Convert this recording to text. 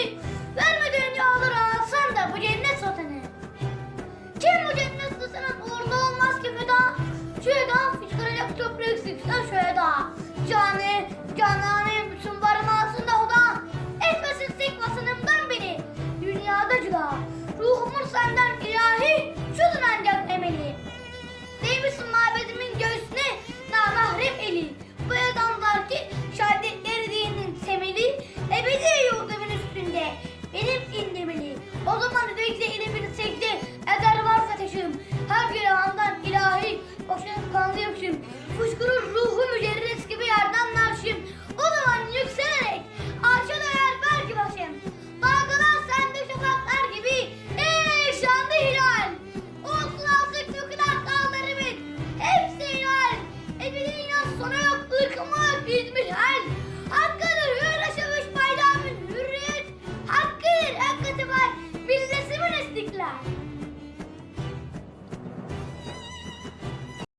değil. Vermeden alsan da bu cennet satanı. Kim bu cennet satanı uğurlu olmaz ki feda. Şöyle daha fışkıracak çok büyük süksel şöyle daha. Canı, canı